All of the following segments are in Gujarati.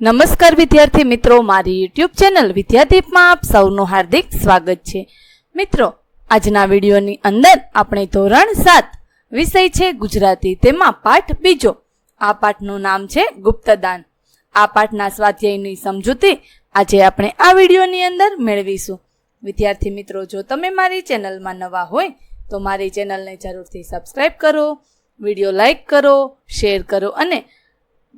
નમસ્કાર વિદ્યાર્થી મિત્રો, મારી યુટ્યુબ ચેનલ વિદ્યાદીપમાં આપ સૌનું હાર્દિક સ્વાગત છે. મિત્રો, આજના વિડીયોની અંદર આપણે ધોરણ સાત વિષય છે ગુજરાતી, તેમાં પાઠ બીજો. આ પાઠનું નામ છે ગુપ્તદાન. આ પાઠના સ્વાધ્યાયની સમજૂતી આજે આપણે આ વિડીયોની અંદર મેળવીશું. વિદ્યાર્થી મિત્રો, જો તમે મારી ચેનલમાં નવા હોય, તો મારી ચેનલને જરૂરથી સબસ્ક્રાઈબ કરો, વીડિયો લાઈક કરો શેર કરો અને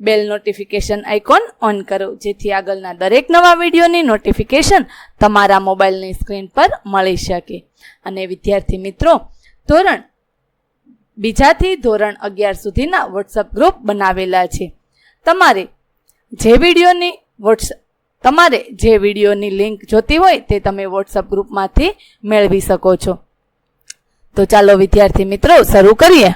બેલ નોટિફિકેશન આઇકોન ઓન કરો. જેથી આગળના દરેક નવા વિડીયોની નોટિફિકેશન તમારા મોબાઈલની સ્ક્રીન પર મળી શકે. અને વિદ્યાર્થી મિત્રો, ધોરણ બીજાથી ધોરણ અગિયાર સુધીના વોટ્સઅપ ગ્રુપ બનાવેલા છે. તમારે જે વિડીયોની વોટ્સઅપ તમારે જે વિડીયોની લિંક જોતી હોય તે તમે વોટ્સઅપ ગ્રુપમાંથી મેળવી શકો છો. તો ચાલો વિદ્યાર્થી મિત્રો, શરૂ કરીએ.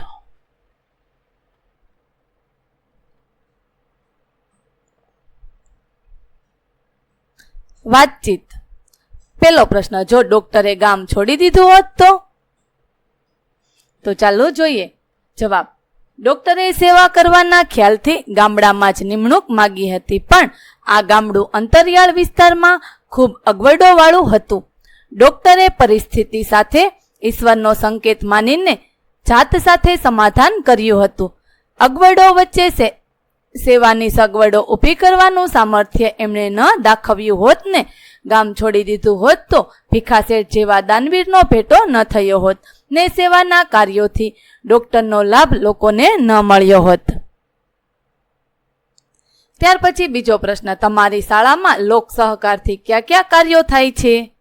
વાતચીત. પેલો પ્રશ્ન, જો ડોક્ટરે ગામ છોડી દીધું હોત તો? તો ચાલો જોઈએ. જવાબ, ડોક્ટરે સેવા કરવાના ખ્યાલથી ગામડામાં જ નિમણૂક માગી હતી, પણ આ ગામડું અંતરિયાળ વિસ્તારમાં ખૂબ અગવડોવાળું હતું. ડોક્ટરે પરિસ્થિતિ સાથે ઈશ્વરનો સંકેત માનીને જાત સાથે સમાધાન કર્યું હતું. અગવડો વચ્ચે સેવાની સગવડો ઊભી કરવાનું સામર્થ્ય એમણે ન દાખવ્યું હોત ને, ગામ છોડી દીધું હોત તો ભીખાશેઠ જેવા દાનવીરનો ભેટો ન થયો હોત ને સેવાના કાર્યોથી ડોક્ટરનો લાભ લોકોને ન મળ્યો હોત. ત્યાર પછી બીજો પ્રશ્ન, તમારી શાળામાં લોક સહકારથી કયા કયા કાર્યો થાય છે?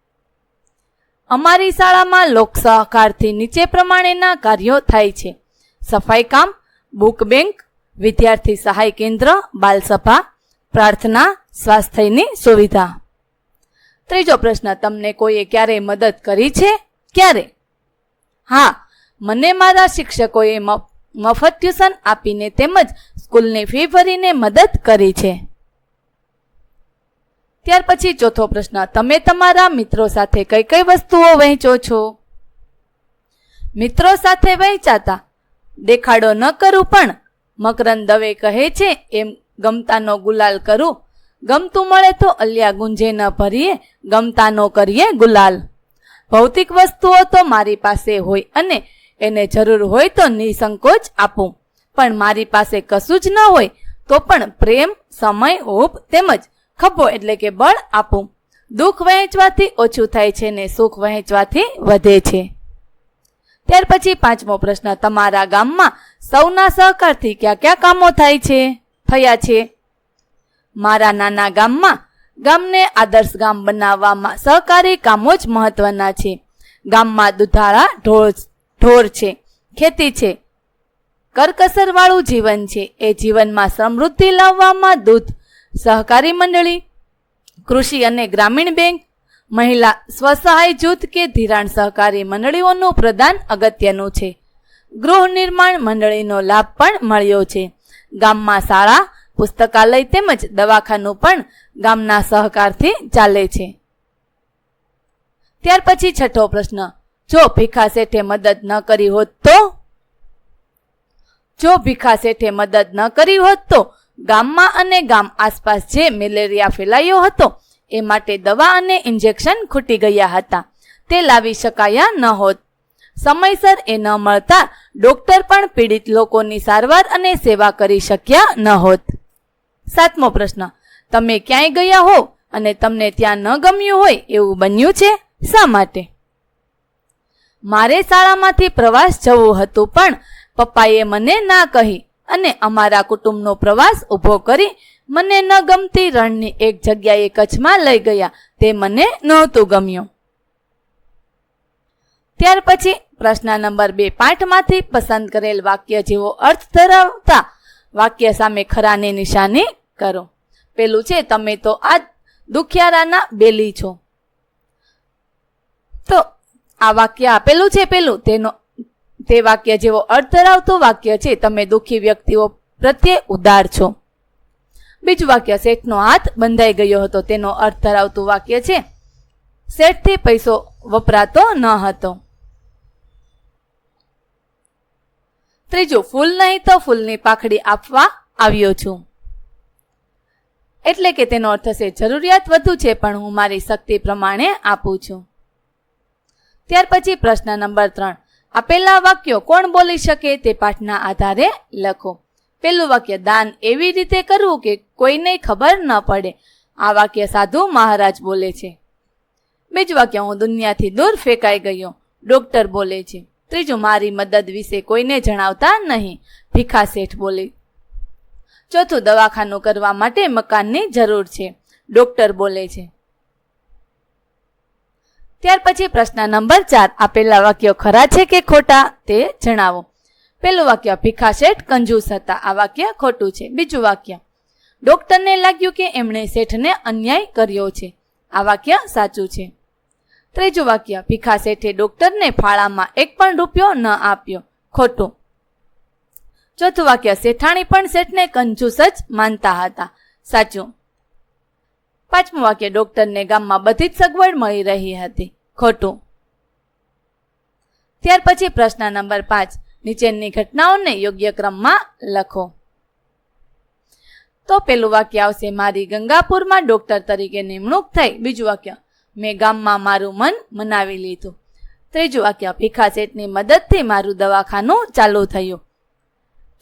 અમારી શાળામાં લોક સહકારથી નીચે પ્રમાણેના કાર્યો થાય છે. સફાઈ કામ, બુક બેંક વિદ્યાર્થી સહાય કેન્દ્ર, બાલસભા, પ્રાર્થના, સ્વાસ્થ્યની સુવિધા. ત્રીજો પ્રશ્ન, તમને કોઈએ ક્યારે મદદ કરી છે? ક્યારે? હા, મને મારા શિક્ષકોએ મફત ટ્યુશન આપીને તેમજ સ્કૂલની ફી ભરીને મદદ કરી છે. ત્યાર પછી ચોથો પ્રશ્ન, તમે તમારા મિત્રો સાથે કઈ કઈ વસ્તુઓ વહેંચો છો? મિત્રો સાથે વહેંચાતા, દેખાડો ન કરું પણ મકરંદ દવે કહે છે, એમ ગમતાનો ગુલાલ કરું. ગમતું મળે તો અલ્યા ગુંજે ન ભરીએ, ગમતાનો કરીએ ગુલાલ. ભૌતિક વસ્તુઓ તો મારી પાસે હોય અને એને જરૂર હોય તો નિસંકોચ આપું. પણ મારી પાસે કશું જ ન હોય તો પણ પ્રેમ, સમય હોપ તેમજ ખભો એટલે કે બળ આપું. દુઃખ વહેંચવાથી ઓછું થાય છે ને સુખ વહેંચવાથી વધે છે. ત્યાર પછી પાંચમો પ્રશ્ન, તમારા ગામમાં સૌના સહકારથી કયા કયા કામો થાય છે? થયા છે. મારા નાના ગામમાં ગામને આદર્શ ગામ બનાવવામાં સહકારી કામો જ મહત્વના છે. ગામમાં દુધાળા ઢોર ઢોર છે, ખેતી છે. કરકસરવાળું જીવન છે. એ જીવનમાં સમૃદ્ધિ લાવવામાં દૂધ, સહકારી મંડળી, કૃષિ અને ગ્રામીણ બેંક મહિલા સ્વસહાય જૂથ કે ધિરાણ સહકારી મંડળીઓનું પ્રદાન અગત્યનું છે. ગૃહ નિર્માણ મંડળીનો લાભ પણ મળ્યો છે. ગામમાં શાળા, પુસ્તકાલય તેમજ દવાખાનું પણ ગામના સહકારથી ચાલે છે. ત્યાર પછી છઠ્ઠો પ્રશ્ન, જો ભીખા શેઠે મદદ ન કરી હોત તો? જો ભીખા શેઠે મદદ ન કરી હોત તો ગામમાં અને ગામ આસપાસ જે મેલેરિયા ફેલાયો હતો એ માટે દવા અને ઇન્જેક્શન ખૂટી ગયા હતા. તે લાવી શકાયા ન હોત. સમયસર એ ન મળતા ડોક્ટર પણ પીડિત લોકોની સારવાર અને સેવા કરી શક્યા ન હોત. સાતમો પ્રશ્ન. તમે ક્યાંય ગયા હો અને તમને ત્યાં ન ગમ્યું હોય એવું બન્યું છે? શા માટે? મારે શાળામાંથી પ્રવાસ જવું હતું પણ પપ્પાએ મને ના કહી અને અમારા કુટુંબનો પ્રવાસ ઊભો કરી મને ન ગમતી રણની એક જગ્યાએ કચ્છમાં લઈ ગયા. તે મને નહોતું ગમ્યું. ત્યાર પછી પ્રશ્ન નંબર બે પાઠમાંથી પસંદ કરેલ વાક્ય જેવો અર્થ ધરાવતા વાક્ય સામે ખરાની નિશાની કરો. પેલું છે, તમે તો આ દુખિયારાના બેલી છો. તો આ વાક્ય આપેલું છે પેલું. તેનો, તે વાક્ય જેવો અર્થ ધરાવતું વાક્ય છે, તમે દુઃખી વ્યક્તિઓ પ્રત્યે ઉદાર છો. બીજું વાક્ય શેઠનો હાથ બંધાઈ ગયો હતો. તેનો અર્થ ધરાવતું વાક્ય છે, શેઠથી પૈસો વપરાતો ન હતો. ત્રીજું, ફૂલ નહીં તો ફૂલની પાખડી આપવા આવ્યો છું. એટલે કે તેનો અર્થ થશે જરૂરિયાત વધુ છે, પણ હું મારી શક્તિ પ્રમાણે આપું છું. ત્યાર પછી પ્રશ્ન નંબર ત્રણ, આપેલા વાક્યો કોણ બોલી શકે? તે પાઠના આધારે લખો. પેલું વાક્ય, દાન એવી રીતે કરવું કે કોઈને ખબર ન પડે. આ વાક્ય સાધુ મહારાજ બોલે છે. બીજું વાક્ય, હું દુનિયાથી દૂર ફેંકાઈ ગયો. ડોક્ટર બોલે છે. ત્રીજું, મારી મદદ વિશે કોઈને જણાવતા નહીં. ભીખા શેઠ બોલે. ચોથું, દવાખાનું કરવા માટે મકાનની જરૂર છે. ડોક્ટર બોલે છે. ત્યાર પછી પ્રશ્ન નંબર ચાર આપેલા વાક્યો ખરા છે કે ખોટા, તે જણાવો. પેલું વાક્ય ભીખા શેઠ, કંજૂસ હતા. આ વાક્ય ખોટું છે. બીજું વાક્ય. ડોક્ટરને લાગ્યું કે એમણે શેઠને અન્યાય કર્યો છે. આ વાક્ય સાચું છે. ત્રીજું વાક્ય. ભીખા શેઠે ડોક્ટરને ફાળામાં એક પણ રૂપિયો ન આપ્યો. ખોટું. ચોથું વાક્ય. શેઠાણી પણ શેઠને કંજૂસ જ માનતા હતા. સાચું. પાંચમું વાક્ય. ડોક્ટરને ગામમાં બધી જ સગવડ મળી રહી હતી. ખોટું. ત્યાર પછી પ્રશ્ન નંબર પાંચ. નીચેની ઘટનાઓને યોગ્ય ક્રમમાં લખો. તો પેલું વાક્ય આવશે, મારી ગંગાપુરમાં ડોક્ટર તરીકે નિમણૂક થઈ. બીજું વાક્ય, મેં ગામમાં મારું મન મનાવી લીધું. ત્રીજું વાક્ય, ભીખા શેઠની મદદથી મારું દવાખાનું ચાલુ થયું.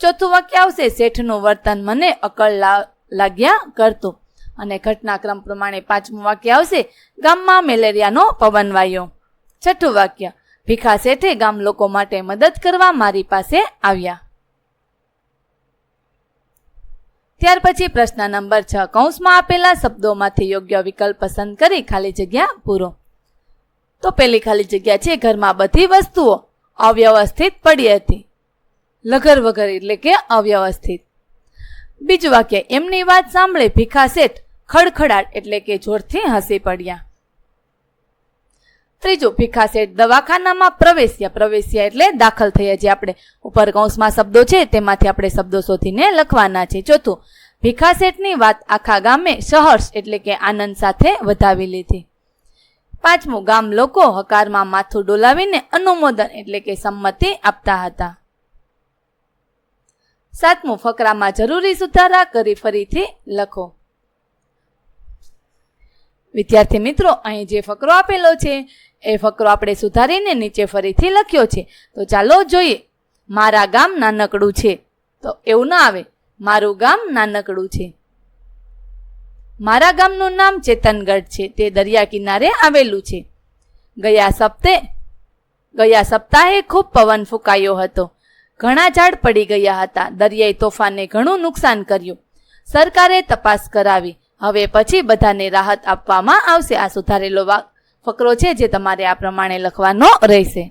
ચોથું વાક્ય આવશે, શેઠનું વર્તન મને અકળ લાગ્યા કરતું. અને ઘટનાક્રમ પ્રમાણે પાંચમું વાક્ય આવશે, ગામમાં મેલેરિયાનો પવન વાયો. છઠ્ઠું વાક્ય ભીખા શેઠે ગામ લોકો માટે મદદ કરવા મારી પાસે આવ્યા. ત્યાર પછી પ્રશ્ન નંબર છ કૌંસમાં આપેલા શબ્દોમાંથી યોગ્ય વિકલ્પ પસંદ કરી ખાલી જગ્યા પૂરો. તો પેલી ખાલી જગ્યા છે ઘરમાં બધી વસ્તુઓ અવ્યવસ્થિત પડી હતી. લગર વગર એટલે કે અવ્યવસ્થિત. બીજું વાક્ય, એમની વાત સાંભળે ભીખા શેઠ ખડખડાટ એટલે કે જોરથી હસી પડ્યા. ત્રીજું ભીખા શેઠ દવાખાનામાં પ્રવેશ્યા પ્રવેશ્યા એટલે દાખલ થયા જે આપણે. ઉપર કૌંસમાં શબ્દો છે, તેમાંથી આપણે શબ્દો શોધીને લખવાના છે. ચોથું ભીખા શેઠની વાત આખા ગામે સહર્ષ એટલે કે આનંદ સાથે વધાવી લીધી. પાંચમું, ગામ લોકો હકારમાં માથું ડોલાવીને અનુમોદન એટલે કે સંમતિ આપતા હતા. સાતમું, ફકરામાં જરૂરી સુધારા કરી ફરીથી લખો. વિદ્યાર્થી મિત્રો, અહીં જે ફકરો આપેલો છે, એ ફકરો આપણે સુધારીને નીચે ફરીથી લખ્યો છે. તો ચાલો જોઈએ, મારા ગામ નાનકડું છે. તો એવું ના આવે, મારું ગામ નાનકડું છે. મારા ગામનું નામ ચેતનગઢ છે. તે દરિયા કિનારે આવેલું છે. ગયા સપ્તે, ગયા સપ્તાહે ખૂબ પવન ફૂંકાયો હતો. ઘણા ઝાડ પડી ગયા હતા. દરિયાઈ તોફાને ઘણું નુકસાન કર્યું. સરકારે તપાસ કરાવી. હવે પછી બધાને રાહત આપવામાં આવશે. આ સુધારેલો ફકરો છે જે તમારે આ પ્રમાણે લખવાનો રહેશે.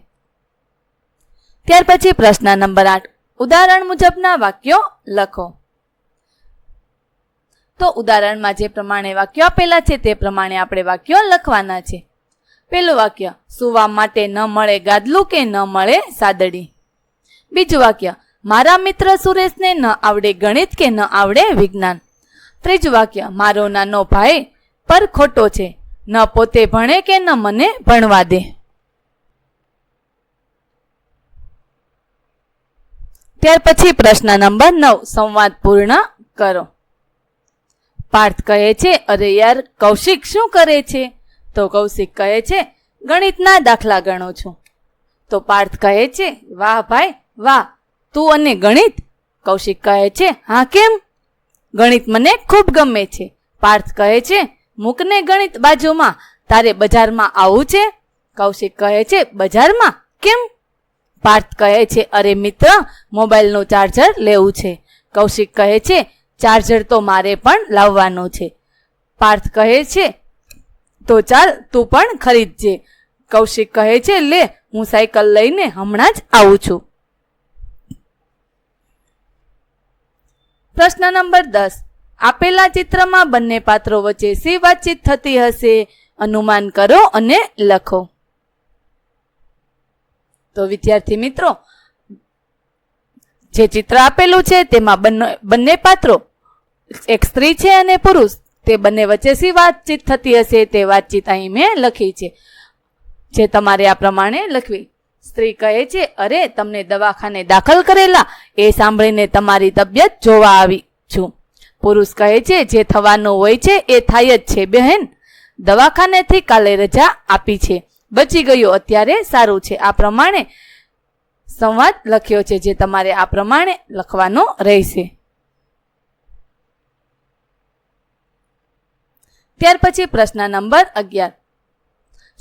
ત્યાર પછી પ્રશ્ન નંબર આઠ. ઉદાહરણ મુજબના વાક્યો લખો. તો ઉદાહરણમાં જે પ્રમાણે વાક્યો આપેલા છે તે પ્રમાણે આપણે વાક્યો લખવાના છે. પેલું વાક્ય, સુવા માટે ન મળે ગાદલું કે ન મળે સાદડી. બીજું વાક્ય, મારા મિત્ર સુરેશને ન આવડે ગણિત કે ન આવડે વિજ્ઞાન. ત્રીજું વાક્ય મારો નાનો ભાઈ પર ખોટો છે. ન પોતે ભણે કે ન મને ભણવા દે. ત્યાર પછી પ્રશ્ન નંબર નવ, સંવાદ પૂર્ણ કરો. પાર્થ કહે છે, અરે યાર, કૌશિક શું કરે છે? તો કૌશિક કહે છે, ગણિતના દાખલા ગણો છું. તો પાર્થ કહે છે, વાહ ભાઈ, વાહ, તું અને ગણિત? કૌશિક કહે છે, હા, કેમ? ગણિત મને ખૂબ ગમે છે. પાર્થ કહે છે, મૂકને ગણિત બાજુમાં, તારે બજારમાં આવવું છે? કૌશિક કહે છે, બજારમાં? કેમ? પાર્થ કહે છે, અરે મિત્ર, મોબાઈલનું ચાર્જર લેવું છે. કૌશિક કહે છે, ચાર્જર તો મારે પણ લાવવાનું છે. પાર્થ કહે છે, તો ચાલ, તું પણ ખરીદજે. કૌશિક કહે છે, લે, હું સાયકલ લઈને હમણાં જ આવું છું. પ્રશ્ન નંબર દસ. આપેલા ચિત્રમાં બંને પાત્રો વચ્ચે શી વાતચીત થતી હશે? અનુમાન કરો અને લખો. તો વિદ્યાર્થી મિત્રો, જે ચિત્ર આપેલું છે તેમાં બંને બંને પાત્રો, એક સ્ત્રી છે અને પુરુષ, તે બંને વચ્ચે શી વાતચીત થતી હશે તે વાતચીત અહીં મેં લખી છે. જે તમારે આ પ્રમાણે લખવી. સ્ત્રી કહે છે, અરે, તમને દવાખાને દાખલ કરેલા, એ સાંભળીને તમારી તબિયત જોવા આવી છું. પુરુષ કહે છે, જે થવાનું હોય છે, એ થાય જ છે, બહેન. દવાખાનેથી કાલે રજા આપી છે. બચી ગયો, અત્યારે સારું છે. આ પ્રમાણે સંવાદ લખ્યો છે, જે તમારે આ પ્રમાણે લખવાનો રહેશે. ત્યાર પછી પ્રશ્ન નંબર અગિયાર.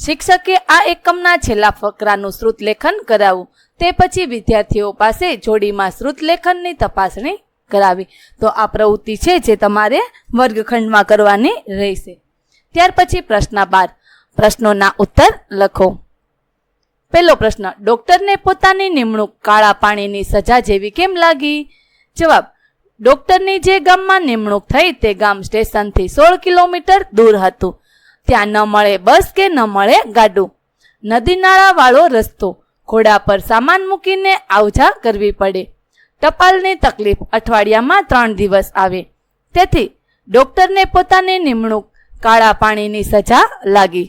શિક્ષકે આ એકમના છેલ્લા ફકરાનું શ્રુત લેખન કરાવવું તે પછી વિદ્યાર્થીઓ પાસે જોડીમાં શ્રુત લેખનની તપાસણી કરાવી. તો આ પ્રવૃત્તિ છે જે તમારે વર્ગખંડમાં કરવાની રહેશે. ત્યાર પછી પ્રશ્ન બાર. પ્રશ્નોના ઉત્તર લખો. પહેલો પ્રશ્ન. ડોક્ટરને પોતાની નિમણૂક કાળા પાણીની સજા જેવી કેમ લાગી? જવાબ. ડોક્ટરની જે ગામમાં નિમણૂક થઈ તે ગામ સ્ટેશનથી સોળ કિલોમીટર દૂર હતું. ત્યાં ન મળે બસ કે ન મળે ગાડું. નદી નાળાવાળો રસ્તો. ઘોડા પર સામાન મૂકીને આવજા કરવી પડે. ટપાલની તકલીફ અઠવાડિયામાં ત્રણ દિવસ આવે. તેથી ડોક્ટરને પોતાની નિમણૂક કાળા પાણીની સજા લાગી.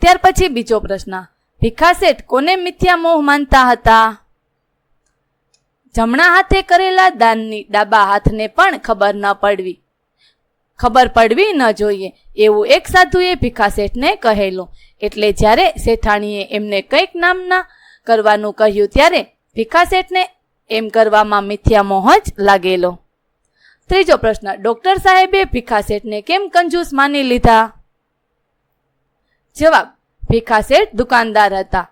ત્યાર પછી બીજો પ્રશ્ન. ભીખાસેઠ કોને મિથ્યા મોહ માનતા હતા? જમણા હાથે કરેલા દાનની ડાબા હાથને પણ ખબર ન પડવી. ખબર પડવી ન જોઈએ. એવું એક સાધુએ ભીખાસેઠને કહેલું. એટલે જ્યારે શેઠાણીએ એમને કંઈક નામના કરવાનું કહ્યું ત્યારે ભીખાસેઠને એમ કરવામાં મિથ્યા મોહ જ લાગેલો. ત્રીજો પ્રશ્ન, ડોક્ટર સાહેબે ભીખાસેઠને કેમ કંજૂસ માની લીધા? જવાબ, ભીખાસેઠ દુકાનદાર હતા.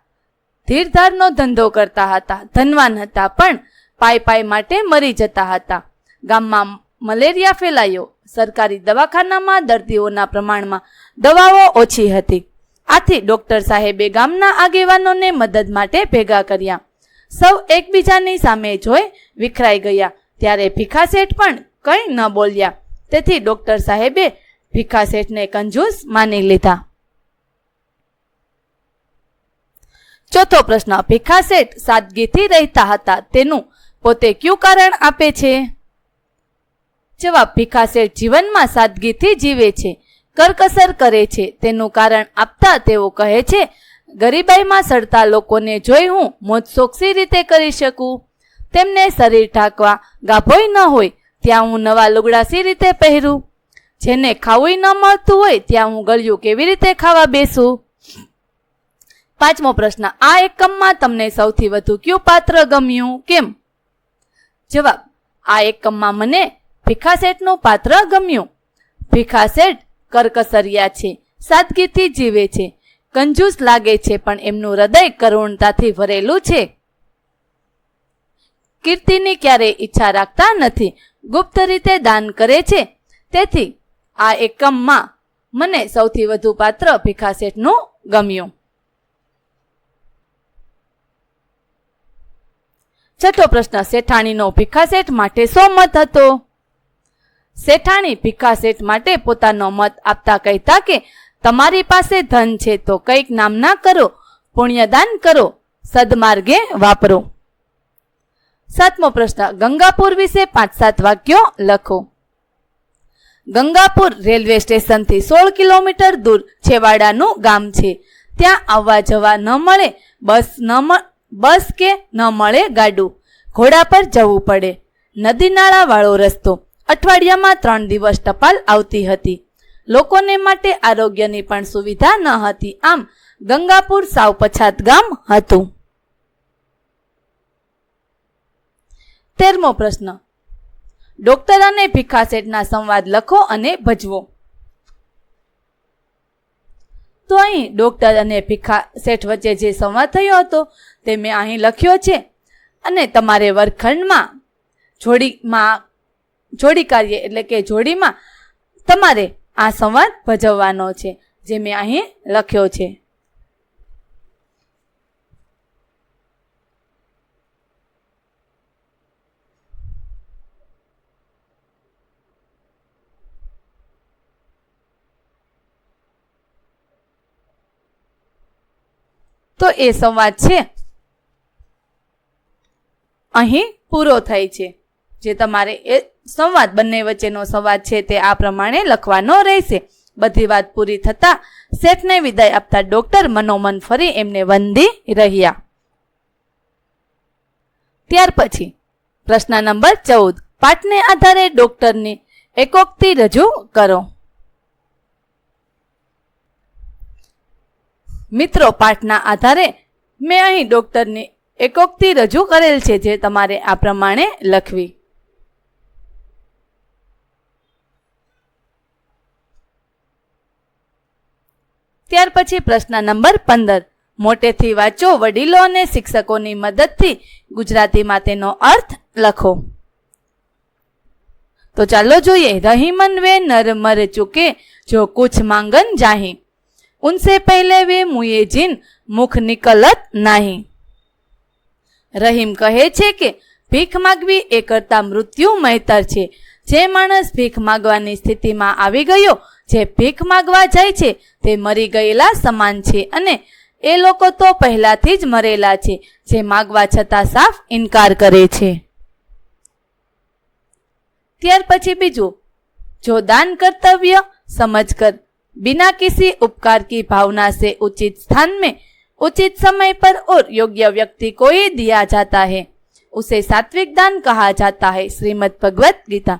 ધીરધારનો ધંધો કરતા હતા. ધનવાન હતા પણ પાય પાય માટે મરી જતા હતા. ગામમાં મલેરિયા ફેલાયો. સરકારી દવાખાનામાં દર્દીઓના પ્રમાણમાં દવાઓ ઓછી હતી. આથી ડોક્ટર સાહેબે ગામના આગેવાનોને મદદ માટે ભેગા કર્યા. સૌ એકબીજાની સામે જોઈ વિખરાઈ ગયા. ત્યારે ભીખા શેઠ પણ કંઈ ન બોલ્યા. તેથી ડોક્ટર સાહેબે ભીખા શેઠને કંજૂસ માની લીધા. ચોથો પ્રશ્ન. ભીખા શેઠ સાદગીથી રહેતા હતા. તેનું પોતે કયું કારણ આપે છે? જવાબ ભીખાશે જીવનમાં સાદગીથી જીવે છે, કરકસર કરે છે. તેનું કારણ આપતા તેઓ કહે છે, ગરીબાઈમાં સડતા લોકોને જોઈ હું મોજ સોક્ષી રીતે કરી શકું. તેમને શરીર ઢાંકવા ગાભોય ન હોય, ત્યાં હું નવા લુગડા સી રીતે પહેરું. જેને ખાવું ન મળતું હોય, ત્યાં હું ગળ્યું કેવી રીતે ખાવા બેસું? પાંચમો પ્રશ્ન, આ એકમમાં તમને સૌથી વધુ કયું પાત્ર ગમ્યું? કેમ? જવાબ, આ એકમમાં મને ભીખાસેઠનું પાત્ર ગમ્યું. ભીખાશેઠ કરકસરિયા છે, સાદગીથી જીવે છે, કંજૂસ લાગે છે, પણ એમનું હૃદય કરુણતાથી ભરેલું છે. કીર્તિની ક્યારેય ઈચ્છા રાખતા નથી, ગુપ્ત રીતે દાન કરે છે. તેથી આ એકમમાં મને સૌથી વધુ પાત્ર ભીખાસેઠનું ગમ્યું. છઠ્ઠો પ્રશ્ન, શેઠાણીનો ભીખાશેઠ માટે શો મત હતો? શેઠાણી ભીખાસેઠ માટે પોતાનો મત આપતા કહેતા કે, તમારી પાસે ધન છે તો કંઈક નામના કરો, પુણ્યદાન કરો, સદમાર્ગે વાપરો. સાતમો પ્રશ્ન, ગંગાપુર વિશે પાંચ સાત વાક્યો લખો. ગંગાપુર રેલવે સ્ટેશનથી સોળ કિલોમીટર દૂર છેવાડાનું ગામ છે. ત્યાં આવવા જવા ન મળે, બસ ન બસ કે ન મળે ગાડું. ઘોડા પર જવું પડે. નદી નાળાવાળો રસ્તો. અઠવાડિયામાં ત્રણ દિવસ ટપાલ આવતી હતી. લોકોને માટે આરોગ્યની પણ સુવિધા ન હતી. આમ ગંગાપુર સાવ પછાત ગામ હતું. તેરમો પ્રશ્ન. ડોક્ટર અને ભીખાસેઠના સંવાદ લખો અને ભજવો. તો અહીં ડોક્ટર અને ભીખા શેઠ વચ્ચે જે સંવાદ થયો હતો તે મેં અહીં લખ્યો છે. અને તમારે વર્ગખંડમાં જોડીમાં જોડી કાર્ય એટલે કે જોડીમાં તમારે આ સંવાદ ભજવવાનો છે, જે મેં અહીં લખ્યો છે. તો એ સંવાદ છે. અહીં પૂરો થાય છે. જે તમારે એ સંવાદ, બંને વચ્ચેનો સંવાદ છે તે આ પ્રમાણે લખવાનો રહેશે. બધી વાત પૂરી થતાં શેઠને વિદાય આપતા ડોક્ટર મનોમન ફરી એમને વંદી રહ્યા. ત્યાર પછી પ્રશ્ન નંબર ચૌદ. પાઠને આધારે ડોક્ટરની એકોક્તિ રજૂ કરો. મિત્રો, પાઠના આધારે મેં અહીં ડોક્ટરની એકોક્તિ રજૂ કરેલ છે જે તમારે આ પ્રમાણે લખવી. ત્યાર પછી પ્રશ્ન નંબર પંદર. મોટેથી વાંચો વડીલો અને શિક્ષકોની મદદથી ગુજરાતીમાં તેનો અર્થ લખો. તો ચાલો જોઈએ. રહીમન વે નર મર ચૂકે, જો કુછ માંગન જાહી. ઉનસે પહેલે વે મુએ જીન, મુખ નિકલત નહીં. રહીમ કહે છે કે, ભીખ માગવી એ કરતા મૃત્યુ મહેતર છે. જે માણસ ભીખ માગવાની સ્થિતિમાં આવી ગયો જે ભીખ માગવા જાય છે તે મરી ગયેલા સમાન છે અને એ લોકો તો પહેલાથી જ મરેલા છે જે માગવા છતાં સાફ ઇનકાર કરે છે ત્યાર પછી બીજું जो दान कर्तव्य समझकर बिना किसी उपकार की भावना से उचित स्थान में उचित समय पर और योग्य व्यक्ति को ही दिया जाता है उसे सात्विक दान कहा जाता है श्रीमद भगवत गीता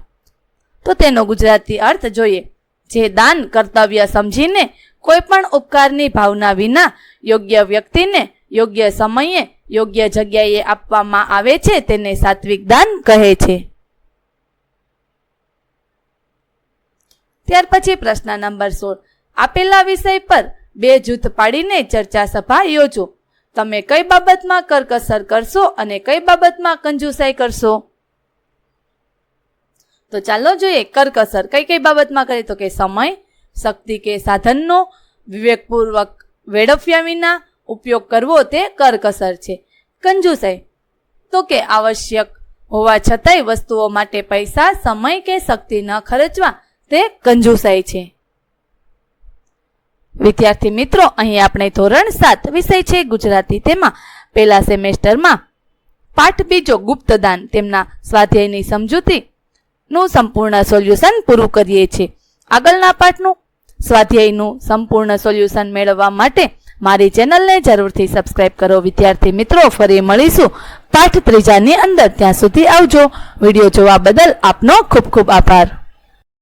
તો તેનો ગુજરાતી અર્થ જોઈએ જે દાન કર્તવ્ય સમજીને કોઈ પણ ઉપકારની ભાવના વિના યોગ્ય વ્યક્તિને યોગ્ય સમયે યોગ્ય જગ્યાએ આપવામાં આવે છે તેને સાત્વિક દાન કહે છે. ત્યાર પછી પ્રશ્ન નંબર સોળ. આપેલા વિષય પર બે જૂથ પાડીને ચર્ચા સભા યોજો. તમે કઈ બાબતમાં કરકસર કરશો અને કઈ બાબતમાં કંજુસાઈ કરશો? તો ચાલો જોઈએ કરકસર. કઈ કઈ બાબતમાં કરે? તો કે સમય, શક્તિ કે સાધનનો વિવેકપૂર્વક વેડફ્યા વિના ઉપયોગ કરવો તે કરકસર છે. કંજુસાઈ, તો કે આવશ્યક હોવા છતાંય વસ્તુઓ માટે પૈસા, સમય કે શક્તિ ન ખર્ચવા તે કંજુસાઈ છે. વિદ્યાર્થી મિત્રો, અહીં આપણે ધોરણ સાત વિષય છે ગુજરાતી. તેમાં પહેલા સેમેસ્ટરમાં પાઠ બીજો ગુપ્તદાન, તેમના સ્વાધ્યાયની સમજૂતી નું સંપૂર્ણ સોલ્યુશન પૂરું કરીએ છીએ. આગળના પાઠનું સ્વાધ્યાયનું સંપૂર્ણ સોલ્યુશન મેળવવા માટે મારી ચેનલને જરૂરથી સબસ્ક્રાઇબ કરો. વિદ્યાર્થી મિત્રો, ફરી મળીશું પાઠ ત્રીજાની અંદર. ત્યાં સુધી આવજો. વીડિયો જોવા બદલ આપનો ખૂબ ખૂબ આભાર.